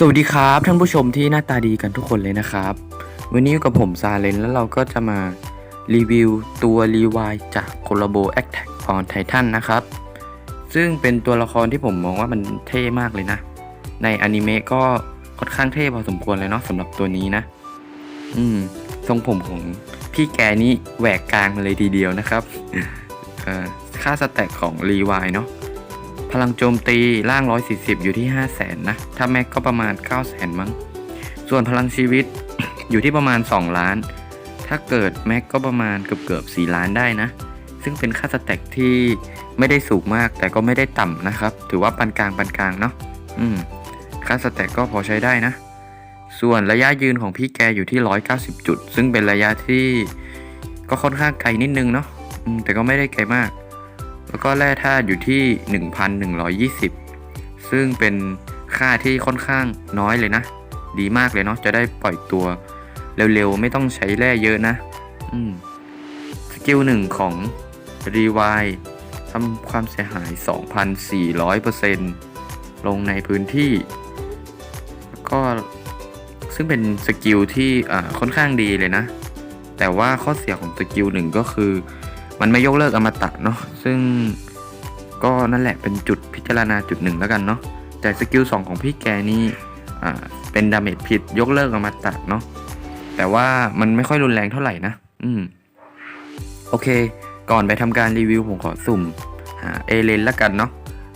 สวัสดีครับท่านผู้ชมที่หน้าตาดีกันทุกคนเลยนะครับ วันนี้อยู่กับผมซาเลนแล้วเราก็จะมารีวิวตัวรีวายจากโคลาโบ Attack on Titan นนะครับ ซึ่งเป็นตัวละครที่ผมมองว่ามันเท่มากเลยนะ ในอนิเมะก็ค่อนข้างเท่พอสมควรเลยเนาะสำหรับตัวนี้นะ อืม ทรงผมของพี่แกนี่แหวกกลางเลยทีเดียวนะครับอ่อค่าสแต็กของรีวายเนาะ ลังโจมตีล่าง 140 อยู่ที่ 5 0 0แสนนะ ถ้าแม็กก็ประมาณ 9 0 0แสนมั้ง ส่วนพลังชีวิตอยู่ที่ประมาณ 2 ล้าน ถ้าเกิดแม็กก็ประมาณเกือบเกือบๆ4ล้านได้นะ ซึ่งเป็นค่าสแต็กที่ไม่ได้สูงมากแต่ก็ไม่ได้ต่ำนะครับ ถือว่าปานกลางปานกลางเนาะ อืม ค่าสแต็กก็พอใช้ได้นะ ส่วนระยะยืนของพี่แกอยู่ที่ 190 จุด ซึ่งเป็นระยะที่ก็ค่อนข้างไกลนิดนึงเนาะแต่ก็ไม่ได้ไกลมาก แล้วก็แร่ธาตุอยู่ที่ 1,120 ซึ่งเป็นค่าที่ค่อนข้างน้อยเลยนะ ดีมากเลยเนาะจะได้ปล่อยตัวเร็วๆ ไม่ต้องใช้แร่เยอะนะสกิลหนึ่งของรีวายทำความเสียหาย 2,400%ลงในพื้นที่ แล้วก็ซึ่งเป็นสกิลที่ค่อนข้างดีเลยนะ แต่ว่าข้อเสียของสกิลหนึ่งก็คือ มันไม่ยกเลิกอมตะเนาะซึ่งก็นั่นแหละเป็นจุดพิจารณาจุดหนึ่งแล้วกันเนาะแต่สกิล2ของพี่แกนี่เป็นดาเมจผิดยกเลิกอมตะเนาะแต่ว่ามันไม่ค่อยรุนแรงเท่าไหร่นะ อืม โอเค ก่อนไปทำการรีวิวผมขอสุ่มหาเอเลนละกันเนาะ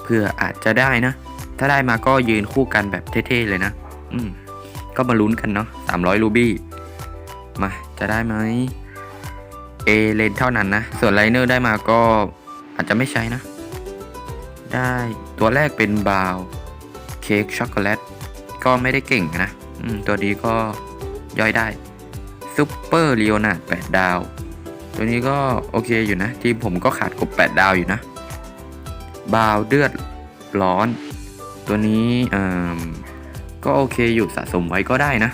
เพื่ออาจจะได้นะ ถ้าได้มาก็ยืนคู่กันแบบเท่ๆเลยนะ อืม ก็มาลุ้นกันเนาะ300 รูบี้ มา จะได้ไหม เอเลนเท่านั้นนะ ส่วนไลเนอร์ได้มาก็อาจจะไม่ใช้นะ ได้ตัวแรกเป็นบาวเค้กช็อกโกแลตก็ไม่ได้เก่งนะตัวนี้ก็ย่อยได้ซูเปอร์ลีโอนาร์ด8ดาว ตัวนี้ก็โอเคอยู่นะ ทีมผมก็ขาดกบ 8 ดาวอยู่นะ บาวเลือดร้อน ตัวนี้อืมก็โอเคอยู่สะสมไว้ก็ได้นะ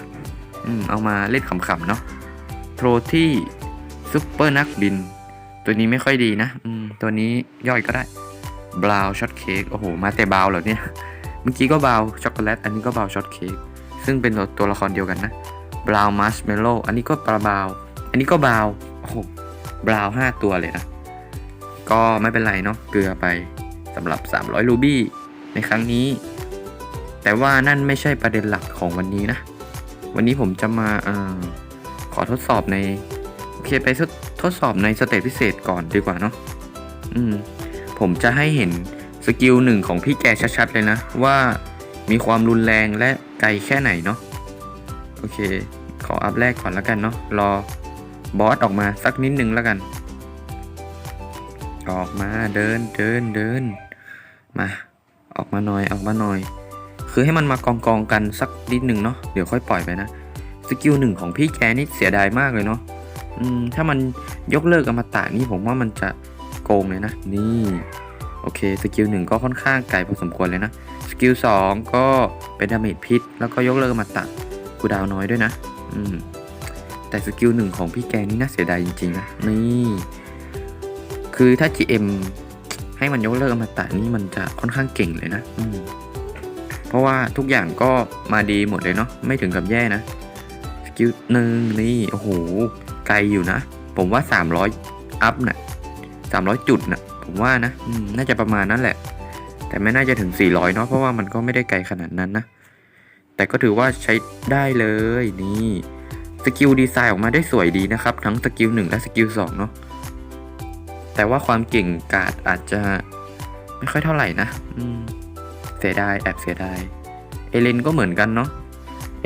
อเอามาเล่นขำๆเนาะโปรที่ ซุปเปอร์นักบิน ตัวนี้ไม่ค่อยดีนะ อืม ตัวนี้ย่อยก็ได้บราวช็อตเค้กโอ้โห มาแต่บราวเหรอเนี่ย เมื่อกี้ก็บราวช็อกโกแลต อันนี้ก็บราวช็อตเค้ก ซึ่งเป็นตัวตวละครเดียวกันนะบราวมัชเมลโล่อันนี้ก็ปลาบราวอันนี้ก็บราวโอ้โหบราวห้าตัวเลยนะ ก็ไม่เป็นไรเนาะ เกลือไปสำหรับ 300 รูบี้ในครั้งนี้ แต่ว่านั่นไม่ใช่ประเด็นหลักของวันนี้นะ วันนี้ผมจะมาอขอทดสอบใน เคไปทดสอบในสเตจพิเศษก่อนดีกว่าเนาะอืม ผมจะให้เห็นสกิลหนึ่งของพี่แกชัดๆเลยนะ ว่ามีความรุนแรงและไกลแค่ไหนเนาะโอเค ขออัพแรกก่อนแล้วกันเนาะรอบอสออกมาสักนิดนึงแล้วกัน ออกมาเดินเดินเดินมาออกมาหน่อยออกมาหน่อย คือให้มันมากองกองกันสักนิดนึงเนาะเดี๋ยวค่อยปล่อยไปนะสกิลหนึ่งของพี่แกนี่เสียดายมากเลยเนาะ อืมถ้ามันยกเลิกอมตะนี่ผมว่ามันจะโกงเลยนะ นี่โอเคสกิลหนึ่งก็ค่อนข้างไกลพอสมควรเลยนะสกิลสองก็เป็นดาเมจพิษ แล้วก็ยกเลิกอมตะกูดาวน้อยด้วยนะ อืมแต่สกิลหนึ่งของพี่แกนี่น่าเสียดายจริงๆนะนี่คือถ้า GM ให้มันยกเลิกอมตะนี่มันจะค่อนข้างเก่งเลยนะอืมเพราะว่าทุกอย่างก็มาดีหมดเลยเนาะไม่ถึงกับแย่นะสกิลหนึ่งนี่โอ้โห ไกลอยู่นะ ผมว่า 300 อัพนะ่ะ300 จุดนะ่ะ ผมว่านะน่าจะประมาณนั้นแหละ แต่ไม่น่าจะถึง 400เนาะเพราะว่ามันก็ไม่ได้ไกลขนาดนั้นนะ แต่ก็ถือว่าใช้ได้เลยนี่สกิลดีไซน์ออกมาได้สวยดีนะครับ ทั้งสกิล1และสกิล2เนาะแต่ว่าความเก่งกาดอาจจะไม่ค่อยเท่าไหร่นะเสียดายแอบเสียดายเอเลนก็เหมือนกันเนาะ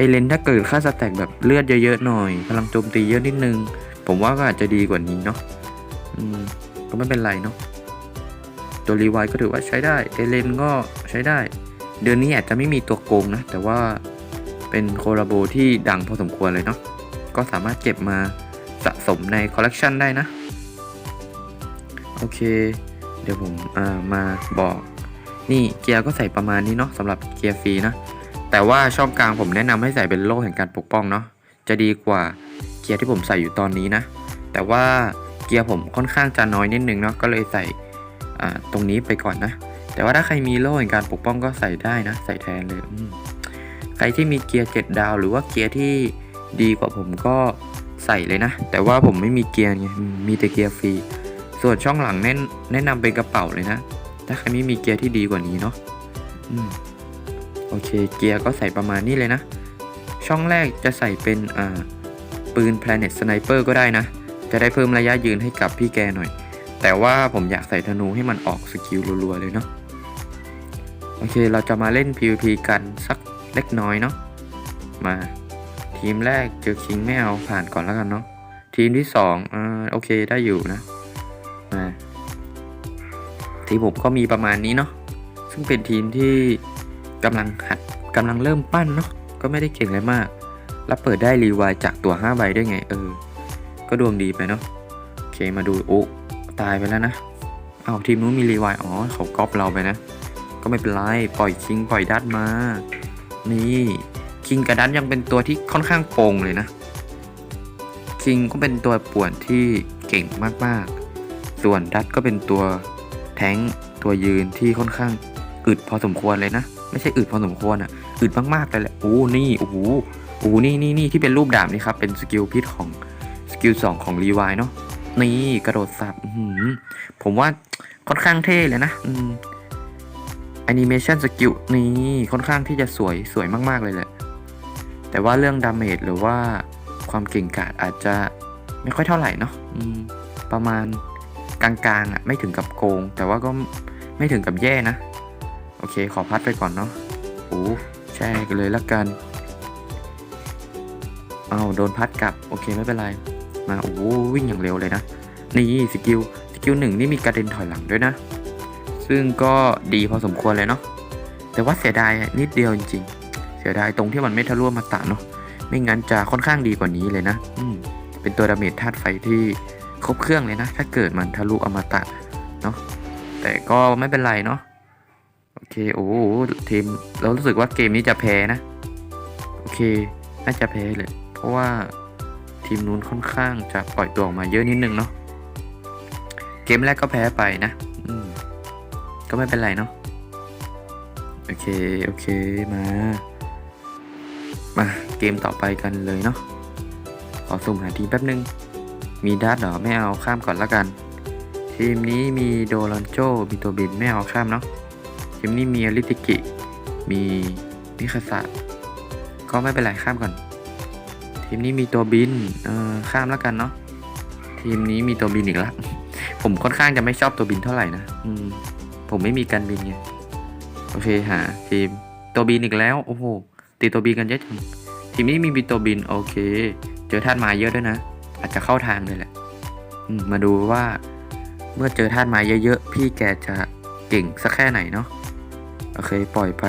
อเลนถ้าเกิดค่าสแต็กแบบเลือดเยอะๆหน่อยพลังโจมตีเยอะนิดนึง ผมว่าก็อาจจะดีกว่านี้เนาะอืมก็ไม่เป็นไรเนาะตัวรีไวก็ถือว่าใช้ได้เอเลนก็ใช้ได้ เดือนนี้อาจจะไม่มีตัวโกงนะ แต่ว่าเป็นโคลาโบที่ดังพอสมควรเลยเนาะก็สามารถเก็บมาสะสมในคอลเลกชันได้นะ โอเค เดี๋ยวผมมาบอกนี่เกียร์ก็ใส่ประมาณนี้เนาะสำหรับเกียร์ฟรีนะ แต่ว่าช่องกลางผมแนะนำให้ใส่เป็นโล่แห่งการปกป้องเนาะจะดีกว่าเกียร์ที่ผมใส่อยู่ตอนนี้นะ แต่ว่าเกียร์ผมค่อนข้างจะน้อยนิดนึงเนาะก็เลยใส่ตรงนี้ไปก่อนนะ แต่ว่าถ้าใครมีโล่แห่งการปกป้องก็ใส่ได้นะ ใส่แทนเลยใครที่มีเกียร์7ดาว หรือว่าเกียร์ที่ดีกว่าผมก็ใส่เลยนะ แต่ว่าผมไม่มีเกียร์ไงมมีแต่เกียร์ฟรีส่วนช่องหลังแนะแนะนำเป็นกระเป๋าเลยนะ ถ้าใครไม่มีเกียร์ที่ดีกว่านี้เนาะอืม โอเคเกียร์ก็ใส่ประมาณนี้เลยนะ ช่องแรกจะใส่เป็นปืน Planet Sniper ก็ได้นะ จะได้เพิ่มระยะยืนให้กับพี่แกหน่อย แต่ว่าผมอยากใส่ธนูให้มันออกสกิลรัวๆเลยเนาะโอเคเราจะมาเล่น PVP กันสักเล็กน้อยเนาะมาทีมแรกเจอคิงไม่เอาผ่านก่อนแล้วกันเนาะทีมที่สองอ่าโอเคได้อยู่นะมาทีมผมก็มีประมาณนี้เนาะซึ่งเป็นทีมที่ กำลังหัดกำลังเริ่มปั้นเนาะก็ไม่ได้เก่งอะไรมาก แล้วเปิดได้รีวายจากตัว 5 ใบด้วยไง เออ ก็ดวงดีไปเนาะโอเคมาดูโอ้ตายไปแล้วนะเอาทีมนู้นมีรีวายอ๋อเขาก๊อปเราไปนะ ก็ไม่เป็นไร ปล่อยคิงปล่อยดัตมา นี่คิงกับดัตยังเป็นตัวที่ค่อนข้างโกงเลยนะคิงก็เป็นตัวป่วนที่เก่งมากๆ ส่วนดัตก็เป็นตัวแท้งตัวยืนที่ค่อนข้างอึดพอสมควรเลยนะ ไม่ใช่อึดพอสมควรอะอึดมากๆเลยแหละโอ้นี่โอ้โหโอ้โหนี่นี่นี่ที่เป็นรูปดาบนี่ครับเป็นสกิลพิษของสกิลสองของรีวายเนาะนี่กระโดดสับหือผมว่าค่อนข้างเท่เลยนะอืมแอนิเมชันสกิลนี่ค่อนข้างที่จะสวยสวยมากๆเลยแหละแต่ว่าเรื่องดาเมจหรือว่าความเก่งกาจอาจจะไม่ค่อยเท่าไหร่เนาะประมาณกลางๆอะไม่ถึงกับโกง แต่ว่าก็ไม่ถึงกับแย่นะ โอเค ขอพัดไปก่อนเนาะโอ้แช่กันเลยละกันเอาโดนพัดกลับ โอเคไม่เป็นไร มาโอ้วิ่งอย่างเร็วเลยนะ นี่สกิลสกิลหนึ่งนี่มีกระเด็นถอยหลังด้วยนะ ซึ่งก็ดีพอสมควรเลยเนาะแต่ว่าเสียดายนิดเดียวจริงๆ เสียดายตรงที่มันไม่ทะลุอมาตะเนาะไม่งั้นจะค่อนข้างดีกว่านี้เลยนะอืมเป็นตัวดาเมจธาตุไฟที่ครบเครื่องเลยนะ ถ้าเกิดมันทะลุอมตะเนาะแต่ก็ไม่เป็นไรเนาะ โอเคโอ้โหทีมเรารู้สึกว่าเกมนี้จะแพ้นะ โอเค น่าจะแพ้เลย เพราะว่าทีมนู้นค่อนข้างจะปล่อยตัวออกมาเยอะนิดนึงเนาะเกมแรกก็แพ้ไปนะอืมก็ไม่เป็นไรเนาะโอเค โอเคมา มาเกมต่อไปกันเลยเนาะขอสุ่มหาทีมแป๊บนึง มีดัตเหรอไม่เอาข้ามก่อนละกัน ทีมนี้มีโดรอนโจมีตัวบินไม่เอาข้ามเนาะ ทีมนี้มีอลิติกิ มีนิคาสะก็ไม่เป็นไรข้ามก่อน ทีมนี้มีตัวบินเออข้ามแล้วกันเนาะทีมนี้มีตัวบินอีกแล้วผมค่อนข้างจะไม่ชอบตัวบินเท่าไหร่นะอืมผมไม่มีการบินไงโอเคหาทีมตัวบินอีกแล้วโอ้โหตีตัวบินกันเยอะจังทีมนี้มีบินตัวบินโอเค เจอธาตุไม้เยอะด้วยนะ อาจจะเข้าทางเลยแหละมมาดูว่า เมื่อเจอธาตุไม้เยอะๆพี่แกจะเก่งสักแค่ไหนเนาะ อเคปล่อยไป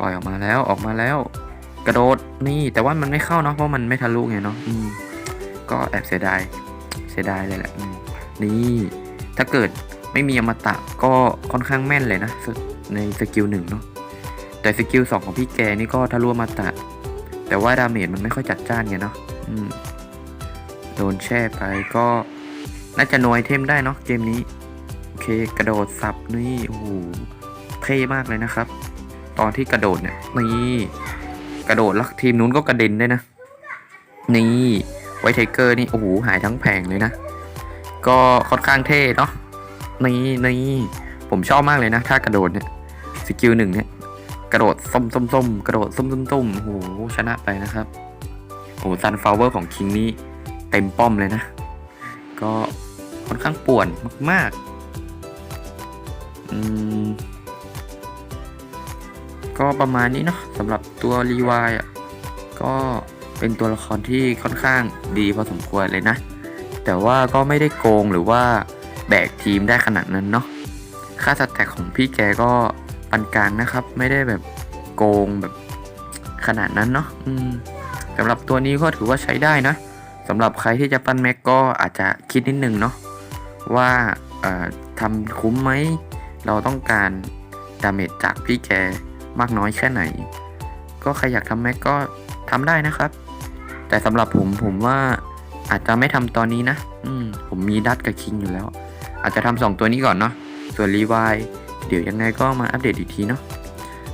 ปล่อยออกมาแล้วออกมาแล้ว กระโดดนี่แต่ว่ามันไม่เข้าเนาะเพราะมันไม่ทะลุไงเนาะอืมก็แอบเสียดายเสียดายเลยแหละนี่ถ้าเกิดไม่มีอมตะก็ค่อนข้างแม่นเลยนะในสกิลหนึ่งเนาะแต่สกิลสองของพี่แกนี่ก็ทะลุอมตะ แต่ว่าดาเมจมันไม่ค่อยจัดจ้านไงเนาะอืมโดนแช่ไปก็น่าจะนวยเทมได้เนาะเกมนี้ โอเคกระโดดสับนี่โอ้โห ท่มากเลยนะครับ ตอนที่กระโดดเนี่ยนี่กระโดดแล้วทีมนู้นก็กระเด็นได้วยนะ นี่ไวท์ไทเกอร์นี่โอ้โหหายทั้งแผงเลยนะ ก็ค่อนข้างเท่เนาะนี่นี่ผมชอบมากเลยนะ ถ้ากระโดดเนี่ยสกิลหนึ่งเนี่ยกระโดดส้มส้มส้มกระโดดส้มส้มส้มโอ้โหชนะไปนะครับโอ้ซันฟลาวเวอร์ของคิงนี่เต็มป้อมเลยนะ ก็ค่อนข้างป่วนมากๆอืม ก็ประมาณนี้เนาะสำหรับตัวรีวายอะก็เป็นตัวละครที่ค่อนข้างดีพอสมควรเลยนะ แต่ว่าก็ไม่ได้โกงหรือว่าแบกทีมได้ขนาดนั้นเนาะค่าสแต็กของพี่แกก็ปานกลางนะครับ ไม่ได้แบบโกงแบบขนาดนั้นเนาะสำหรับตัวนี้ก็ถือว่าใช้ได้นะสำหรับใครที่จะปั้นแม็กก็อาจจะคิดนิดนึงเนาะว่าทำคุ้มไหม เราต้องการดาเมจจากพี่แก มากน้อยแค่ไหน ก็ใครอยากทำแม็กก็ทำได้นะครับ แต่สำหรับผมผมว่าอาจจะไม่ทำตอนนี้นะ อืม ผมมีดัตกับคิงอยู่แล้ว อาจจะทำสองตัวนี้ก่อนเนาะส่วนรีวายเดี๋ยวยังไงก็มาอัปเดตอีกทีเนาะ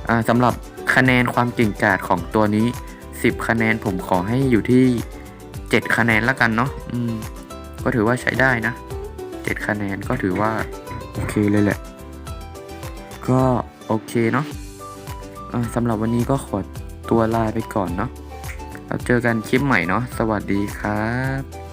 อ่าสำหรับคะแนนความเก่งกาจของตัวนี้ 10 คะแนนผมขอให้อยู่ที่ 7 คะแนนแล้วกันเนาะอืม ก็ถือว่าใช้ได้นะ 7 คะแนนก็ถือว่า โอเคเลยแหละ ก็โอเคเนาะ สำหรับวันนี้ก็ขอตัวลาไปก่อนเนาะเราเจอกันคลิปใหม่เนาะสวัสดีครับ